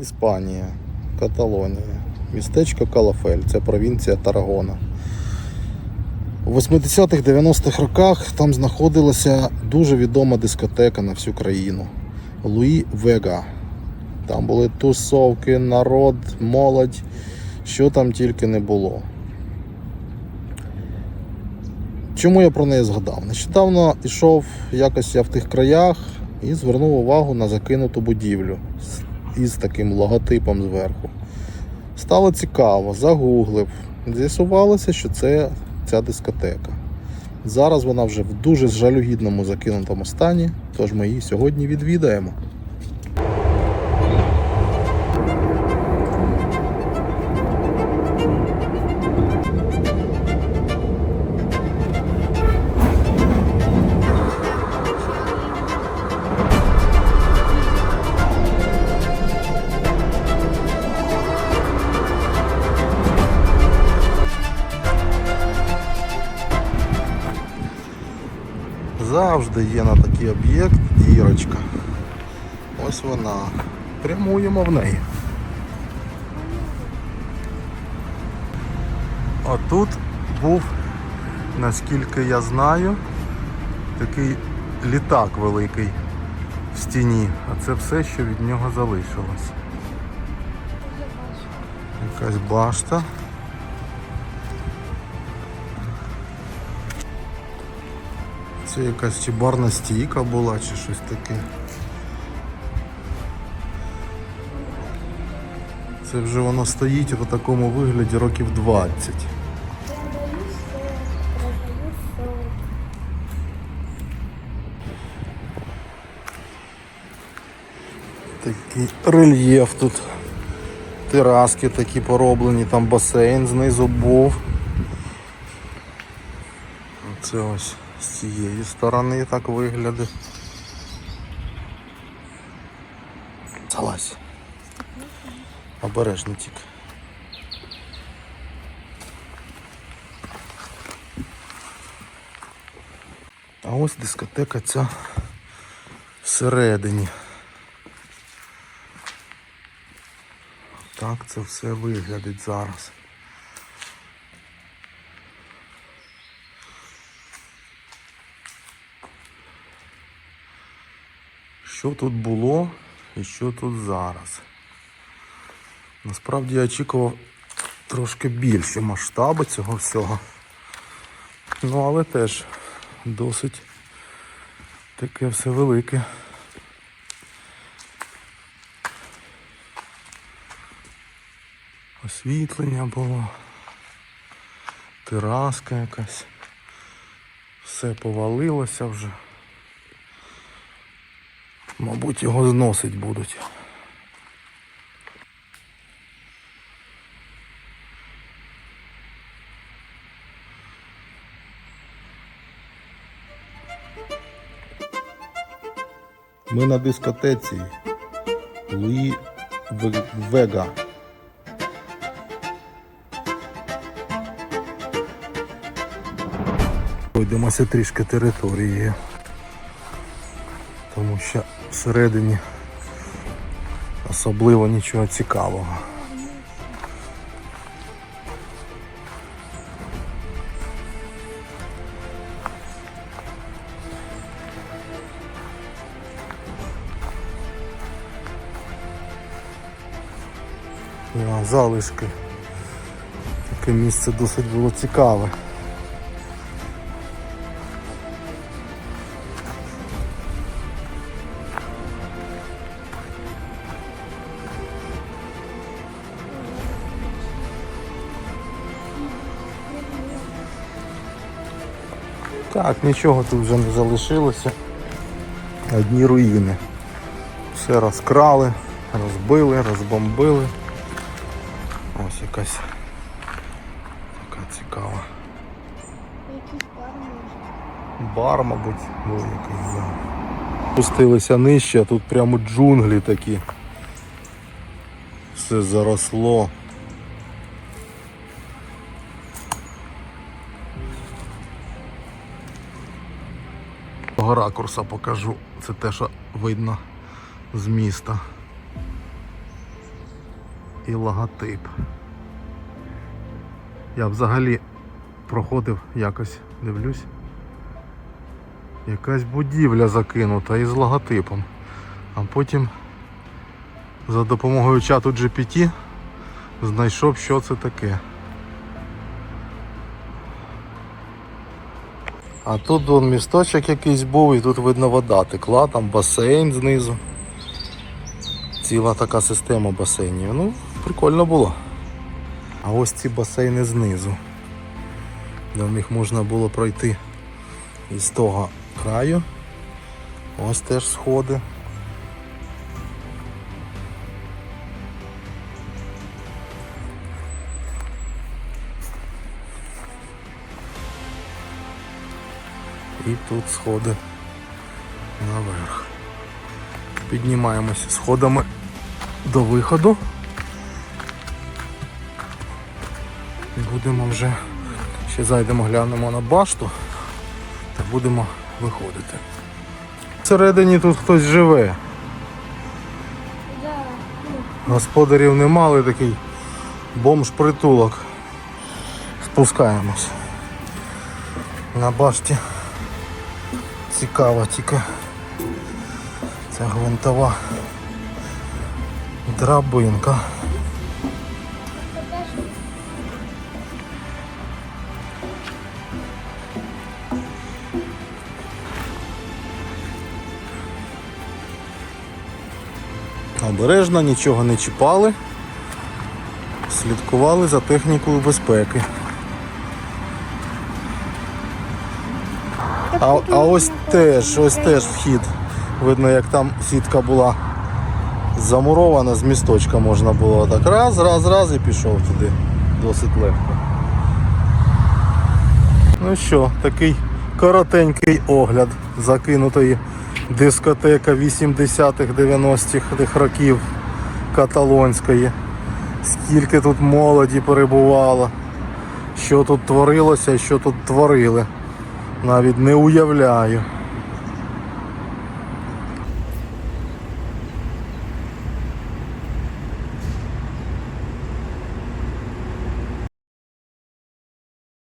Іспанія, Каталонія, містечко Калафель, це провінція Тарагона. У 80-х 90-х роках там знаходилася дуже відома дискотека на всю країну Луї Вега. Там були тусовки, народ, молодь, що там тільки не було. Чому я про неї згадав? Нещодавно йшов якось я в тих краях і звернув увагу на закинуту будівлю із таким логотипом зверху. Стало цікаво, загуглив. З'ясувалося, що це ця дискотека. Зараз вона вже в дуже жалюгідному закинутому стані, тож ми її сьогодні відвідаємо. Є на такий об'єкт дірочка. Ось вона. Прямуємо в неї. А тут був, наскільки я знаю, такий літак великий в стіні. А це все, що від нього залишилось. Якась башта. Це якась чи барна стійка була, чи щось таке. Це вже воно стоїть в такому вигляді років 20. Продаю сок, продаю сок. Такий рельєф тут. Тераски такі пороблені, там басейн знизу був. Це ось з цієї сторони так виглядає. Залазь. Обережно тільки. А ось дискотека ця всередині. Так це все виглядить зараз. Що тут було і що тут зараз? Насправді я очікував трошки більші масштаби цього всього. Ну, але теж досить таке все велике. Освітлення було, тераска якась. Все повалилося вже. Мабуть, його зносить будуть. Ми на дискотеці Луї Вега. Пройдемося трішки територією. Тому що всередині особливо нічого цікавого. Залишки. Таке місце досить було цікаве. Так, нічого тут вже не залишилося. Одні руїни. Все розкрали, розбили, розбомбили. Ось якась така цікава. Бар, мабуть, був якийсь. Да. Спустилися нижче, а тут прямо джунглі такі. Все заросло. Того ракурса покажу. Це те, що видно з міста. і логотип. Я взагалі проходив якось, дивлюсь. Якась будівля закинута із логотипом. А потім за допомогою чату GPT знайшов, що це таке. А тут вон місточок якийсь був, і тут видно вода текла, там басейн знизу. Ціла така система басейнів. Ну, прикольно було. А ось ці басейни знизу. До них можна було пройти із того краю. Ось теж сходи. І тут сходи наверх. Піднімаємося сходами до виходу. Будемо вже ще зайдемо, глянемо на башту та будемо виходити. Всередині тут хтось живе. Господарів нема, але такий бомж-притулок. Спускаємось. На башті цікава тільки ця гвинтова драбинка. Обережно, нічого не чіпали. Слідкували за технікою безпеки. А, а ось теж, ось теж вхід. Видно, як там сітка була замурована, з місточка можна було так раз, раз, раз і пішов туди. Досить легко. Ну що, такий коротенький огляд закинутої дискотека 80-х, 90-х років каталонської. Скільки тут молоді перебувало, що тут творилося і що тут творили. Навіть не уявляю.